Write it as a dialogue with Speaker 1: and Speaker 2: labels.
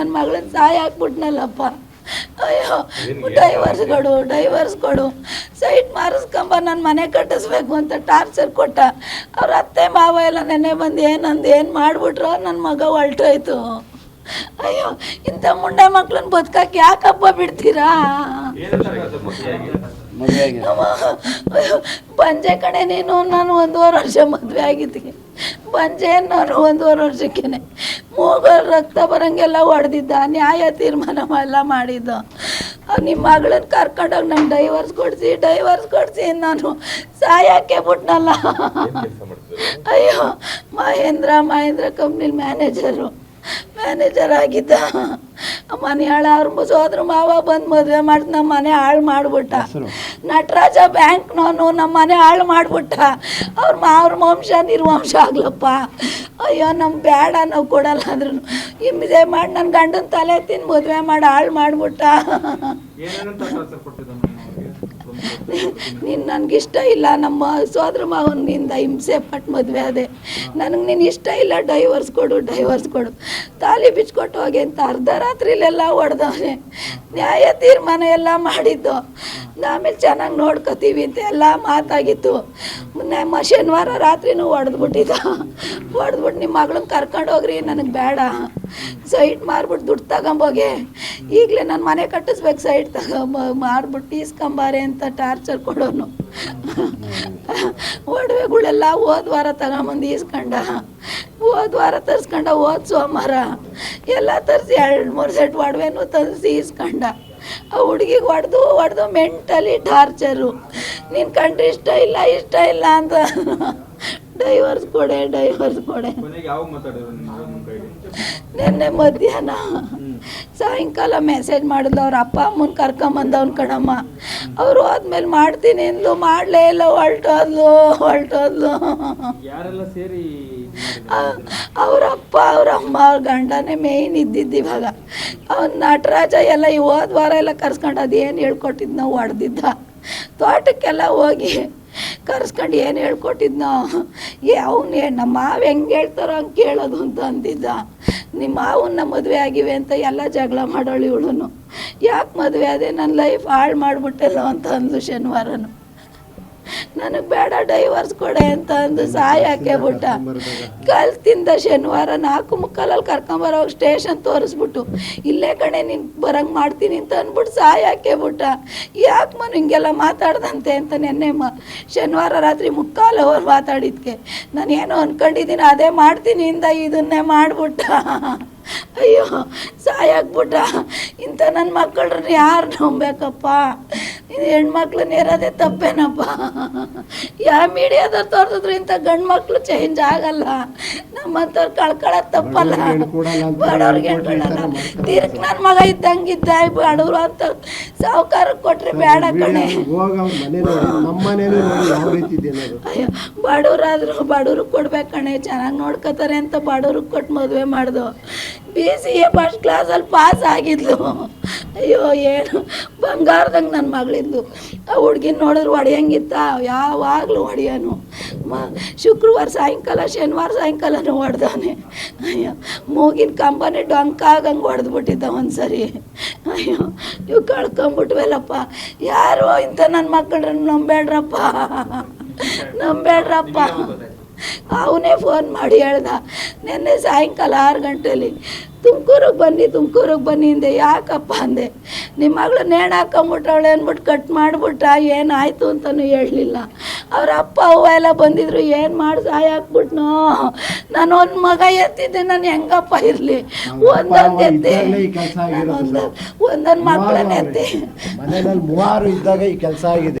Speaker 1: ನನ್ನ ಮಗಳನ್ನ ಸಾಯ ಹಾಕ್ಬಿಟ್ನಲ್ಲಪ್ಪ. ಅಯ್ಯೋ ಡೈವರ್ಸ್ ಕೊಡು ಡೈವರ್ಸ್ ಕೊಡು. ಸೈಟ್ ಮಾರಿಸ್ಕೊಂಬ ನನ್ನ ಮನೆ ಕಟ್ಟಿಸ್ಬೇಕು ಅಂತ ಟಾರ್ಚರ್ ಕೊಟ್ಟ. ಅವ್ರ ಅತ್ತೆ ಮಾವ ಎಲ್ಲ ನೆನೆ ಬಂದು ಏನಂದು ಏನು ಮಾಡಿಬಿಟ್ರು ನನ್ನ ಮಗ ಹೊಲ್ಟೋಯ್ತು. ಅಯ್ಯೋ ಇಂಥ ಮುಂಡೆ ಮಕ್ಳನ್ನ ಬದುಕಕ್ಕೆ ಯಾಕಪ್ಪ ಬಿಡ್ತೀರಾ? ಪಂಜೆ ಕಡೆ ನೀನು ನಾನು ಒಂದೂವರೆ ವರ್ಷ ಮದುವೆ ಆಗಿದ್ದೀನಿ. ಬಂಜೆ ನಾನು ಒಂದೂವರೆ ವರ್ಷಕ್ಕೇನೆ. ಮೂಗ ರಕ್ತ ಬರಂಗೆಲ್ಲ ಹೊಡೆದಿದ್ದ, ನ್ಯಾಯ ತೀರ್ಮಾನ ಎಲ್ಲ ಮಾಡಿದ್ದು. ನಿಮ್ಮ ಮಗಳನ್ನ ಕರ್ಕೊಂಡೋಗಿ ನಂಗೆ ಡೈವರ್ಸ್ ಕೊಡಿಸಿ ಡೈವರ್ಸ್ ಕೊಡಿಸಿ ನಾನು ಸಾಯಕ್ಕೆ ಬಿಟ್ನಲ್ಲ. ಅಯ್ಯೋ, ಮಹೇಂದ್ರ ಮಹೇಂದ್ರ ಕಂಪ್ನಿಲಿ ಮ್ಯಾನೇಜರು ಮ್ಯಾನೇಜರ್ ಆಗಿದ್ದ. ಮನೆ ಹಾಳು ಅವ್ರ ಸೋದ್ರ ಮಾವ ಬಂದು ಮದುವೆ ಮಾಡಿ ನಮ್ಮ ಮನೆ ಹಾಳು ಮಾಡಿಬಿಟ್ಟ. ನಟರಾಜ ಬ್ಯಾಂಕ್ನವನು ನಮ್ಮ ಮನೆ ಹಾಳು ಮಾಡಿಬಿಟ್ಟ. ಅವ್ರ ಮಾ ಅವ್ರ ವಂಶ ನಿರ್ವಂಶ ಆಗ್ಲಪ್ಪ. ಅಯ್ಯೋ ನಮ್ಗೆ ಬೇಡ ನಾವು ಕೊಡಲ್ಲ ಅಂದ್ರೂ ಇಮ್ಮಿದೆ ಮಾಡಿ ನನ್ನ ಗಂಡನ ತಲೆ ತಿಂದು ಮದುವೆ ಮಾಡಿ ಹಾಳು ಮಾಡಿಬಿಟ್ಟ. ನೀನು ನನಗಿಷ್ಟ ಇಲ್ಲ, ನಮ್ಮ ಸೋದರ ಮಾವನಿಂದ ಹಿಂಸೆ ಪಟ್ಟು ಮದುವೆ ಅದೇ ನನಗೆ ನೀನು ಇಷ್ಟ ಇಲ್ಲ ಡೈವರ್ಸ್ ಕೊಡು ಡೈವರ್ಸ್ ಕೊಡು. ತಾಲಿ ಬಿಚ್ಕೊಟ್ಟು ಹೋಗಿ ಅಂತ ಅರ್ಧ ರಾತ್ರಿಲೆಲ್ಲ ಹೊಡೆದವನೇ ನ್ಯಾಯ ತೀರ್ಮಾನ ಎಲ್ಲ ಮಾಡಿದ್ದು. ಆಮೇಲೆ ಚೆನ್ನಾಗಿ ನೋಡ್ಕೋತೀವಿ ಅಂತ ಎಲ್ಲ ಮಾತಾಗಿತ್ತು. ನಮ್ಮ ಶನಿವಾರ ರಾತ್ರಿನೂ ಹೊಡೆದ್ಬಿಟ್ಟಿದ್ದ ಹೊಡೆದ್ಬಿಟ್ಟು ನಿಮ್ಮ ಮಗಳನ್ನ ಕರ್ಕೊಂಡು ಹೋಗ್ರಿ, ನನಗೆ ಬೇಡ. ಸೈಟ್ ಮಾರ್ಬಿಟ್ಟು ದುಡ್ಡು ತಗೊಂಬೋಗೆ. ಈಗಲೇ ನಾನು ಮನೆ ಕಟ್ಟಿಸ್ಬೇಕು ಸೈಟ್ ತಗೊಂಬ ಮಾರ್ಬಿಟ್ಟು ಈಸ್ಕೊಂಬಾರೆ ಅಂತ ಟಾರ್ಚರ್ ಕೊಡೋನು. ಒಡವೆಗಳೆಲ್ಲ ಹೋದ ವಾರ ತಗೊಂಬಂದು ಈಸ್ಕೊಂಡ. ಹೋದ ವಾರ ತರಿಸ್ಕೊಂಡ ಸೋಮವಾರ. ಎಲ್ಲ ತರಿಸಿ ಎರಡು ಮೂರು ಸೆಟ್ ಒಡವೆನೂ ತರಿಸಿ ಈಸ್ಕೊಂಡ. ಆ ಹುಡುಗಿಗೆ ಹೊಡೆದು ಹೊಡೆದು ಮೆಂಟಲಿ ಟಾರ್ಚರು. ನಿನ್ನ ಕಂಡ್ರೆ ಇಷ್ಟ ಇಲ್ಲ ಇಷ್ಟ ಇಲ್ಲ ಅಂತ. ಡೈವರ್ಸ್ ಕೊಡೆ ಡೈವರ್ಸ್ ಕೊಡೆ. ನಿನ್ನೆ ಮಧ್ಯಾಹ್ನ. ಸಾಯಂಕಾಲ ಮೆಸೇಜ್ ಮಾಡಿದ್ಲು ಅವ್ರ ಅಪ್ಪ ಅಮ್ಮನ ಕರ್ಕೊಂಬಂದವ್ನ ಕಣಮ್ಮ. ಅವರು ಹೋದ್ಮೇಲೆ ಮಾಡ್ತೀನಿ ಅಂದ್ಲು ಮಾಡಲೇ ಇಲ್ಲ ಹೊಲ್ಟೋದ್ಲು ಹೊಲ್ಟೋದ್ಲು ಅವ್ರ ಅಪ್ಪ ಅವ್ರ ಅಮ್ಮ ಅವ್ರ ಗಂಡನೇ ಮೇಯ್ನ್ ಇದ್ದಿದ್ದು ಇವಾಗ. ಅವ್ನ ನಟರಾಜ ಎಲ್ಲ ಈ ಹೋದ ವಾರ ಎಲ್ಲ ಕರ್ಸ್ಕೊಂಡು ಅದೇನು ಹೇಳ್ಕೊಟ್ಟಿದ್ದು ನಾವು ಹೊಡೆದಿದ್ದ. ತೋಟಕ್ಕೆಲ್ಲ ಹೋಗಿ ಕರ್ಸ್ಕೊಂಡು ಏನು ಹೇಳ್ಕೊಟ್ಟಿದ್ನೋ? ಏ, ಅವನು ನಮ್ಮ ಮಾವ ಹೆಂಗೆ ಹೇಳ್ತಾರೋ ಹಂಗೆ ಕೇಳೋದು ಅಂತ ಅಂದಿದ್ದ. ನಿಮ್ಮ ಮಾವನ್ನ ಮದುವೆ ಆಗಿವೆ ಅಂತ ಎಲ್ಲ ಜಗಳ ಮಾಡೋಳು ಇವಳು. ಯಾಕೆ ಮದುವೆ ಅದೇ ನನ್ನ ಲೈಫ್ ಹಾಳು ಮಾಡಿಬಿಟ್ಟೆಲ್ಲ ಅಂತ ಅಂದ್ಲು ಶನಿವಾರನು. ನನಗೆ ಬೇಡ ಡೈವರ್ಸ್ ಕೊಡೆ ಅಂತ ಅಂದು ಸಾಯ ಹಾಕ್ಯಬಿಟ್ಟ ಕಲ್ತಿಂದ ಶನಿವಾರ ನಾಲ್ಕು ಮುಕ್ಕಾಲಲ್ಲಿ ಕರ್ಕೊಂಬರೋ ಸ್ಟೇಷನ್ ತೋರಿಸ್ಬಿಟ್ಟು, ಇಲ್ಲೇ ಕಡೆ ನೀನು ಬರಂಗೆ ಮಾಡ್ತೀನಿ ಅಂತ ಅಂದ್ಬಿಟ್ಟು ಸಾಯಿ ಹಾಕ್ಯಬಿಟ್ಟ ಯಾಕೆ ಮನು ಹಿಂಗೆಲ್ಲ ಮಾತಾಡ್ದಂತೆ ಅಂತ ನೆನ್ನೆ ಮ, ಶನಿವಾರ ರಾತ್ರಿ ಮುಕ್ಕಾಲು ಅವ್ರು ಮಾತಾಡಿದ್ಕೆ. ನಾನು ಏನೋ ಅನ್ಕೊಂಡಿದ್ದೀನಿ, ಅದೇ ಮಾಡ್ತೀನಿ ಇಂದ ಇದನ್ನೇ ಮಾಡಿಬಿಟ್ಟ. ಅಯ್ಯೋ ಸಾಯಾಕ್ಬಿಟ್ಟ ಇಂಥ ನನ್ನ ಮಕ್ಕಳನ್ನ ಯಾರು ನಂಬೇಕಪ್ಪ? ಇದು ಹೆಣ್ಮಕ್ಳು ನೇರೋದೇ ತಪ್ಪೇನಪ್ಪ? ಯಾವ ಮೀಡಿಯಾದವ್ರು ತೋರಿಸಿದ್ರು ಇಂಥ ಗಂಡು ಮಕ್ಳು ಚೇಂಜ್ ಆಗಲ್ಲ. ನಮ್ಮಂಥವ್ರು ಕಳ್ಕೊಳ್ಳೋದು ತಪ್ಪಲ್ಲ. ಬಡವ್ರಿಗೆ ಹೇಳ್ಕೊಳ್ಳಲ್ಲ ತಿರ್ಕ್ ನನ್ನ ಮಗ ಇದ್ದಂಗಿದ್ದ ಬಡವ್ರು ಅಂತ ಸಾವುಕಾರ ಕೊಟ್ರೆ ಬೇಡ ಕಣೆ. ಅಯ್ಯೋ ಬಡವ್ರಾದ್ರು ಬಡವ್ರಿಗೆ ಕೊಡ್ಬೇಕು ಕಣೆ. ಚೆನ್ನಾಗಿ ನೋಡ್ಕೋತಾರೆ ಅಂತ ಬಡವ್ರಿಗೆ ಕೊಟ್ಟು ಮದುವೆ ಮಾಡ್ದು. ಬಿ ಸಿ ಎ ಫಸ್ಟ್ ಕ್ಲಾಸಲ್ಲಿ ಪಾಸ್ ಆಗಿದ್ಲು. ಅಯ್ಯೋ, ಏನು? ಬಂಗಾರದಂಗೆ ನನ್ನ ಮಗಳಿದ್ಲು ಆ ಹುಡುಗಿನ ನೋಡಿದ್ರೆ ಹೊಡೆಯಂಗಿತ್ತ ಯಾವಾಗಲೂ ಹೊಡೆಯೋನು ಮ, ಶುಕ್ರವಾರ ಸಾಯಂಕಾಲ, ಶನಿವಾರ ಸಾಯಂಕಾಲನೂ ಹೊಡೆದವನೇ ಅಯ್ಯೋ, ಮೂಗಿನ ಕಂಬನೇ ಡೊಂಕ ಆಗಂಗೆ ಹೊಡೆದ್ಬಿಟ್ಟಿದ್ದ ಒಂದು ಸರಿ ಅಯ್ಯೋ ಇವು ಕಳ್ಕೊಂಬಿಟ್ವಲ್ಲಪ್ಪ. ಯಾರೋ ಇಂಥ ನನ್ನ ಮಕ್ಕಳನ್ನ ನಂಬೇಡ್ರಪ್ಪ ನಂಬೇಡ್ರಪ್ಪ ಅವನೇ ಫೋನ್ ಮಾಡಿ ಹೇಳ್ದ ನಿನ್ನೆ ಸಾಯಂಕಾಲ ಆರು ಗಂಟೆಯಲ್ಲಿ ತುಮಕೂರಿಗೆ ಬನ್ನಿ ತುಮಕೂರಿಗೆ ಬನ್ನಿ ಅಂದೆ. ಯಾಕಪ್ಪ ಅಂದೆ? ನಿಮ್ಮ ಮಗಳು ನೇಣು ಹಾಕೊಂಬಿಟ್ಟವಳೆ ಅಂದ್ಬಿಟ್ಟು ಕಟ್ ಮಾಡಿಬಿಟ್ಟ ಏನಾಯ್ತು ಅಂತಲೂ ಹೇಳಲಿಲ್ಲ. ಅವ್ರ ಅಪ್ಪ ಅವ್ವ ಎಲ್ಲ ಬಂದಿದ್ರು ಏನು ಮಾಡಿ ಸಾಯ ಹಾಕ್ಬಿಟ್ನೋ? ನಾನು ಒಂದು ಮಗ ಎತ್ತಿದ್ದೆ ನಾನು ಹೆಂಗಪ್ಪ ಇರಲಿ? ಒಂದೊಂದು ಎತ್ತಿ ಒಂದೊಂದು ಮಕ್ಕಳನ್ನ ಎತ್ತಿ
Speaker 2: ಮೂವಾರು ಇದ್ದಾಗ ಈ ಕೆಲಸ ಆಗಿದೆ.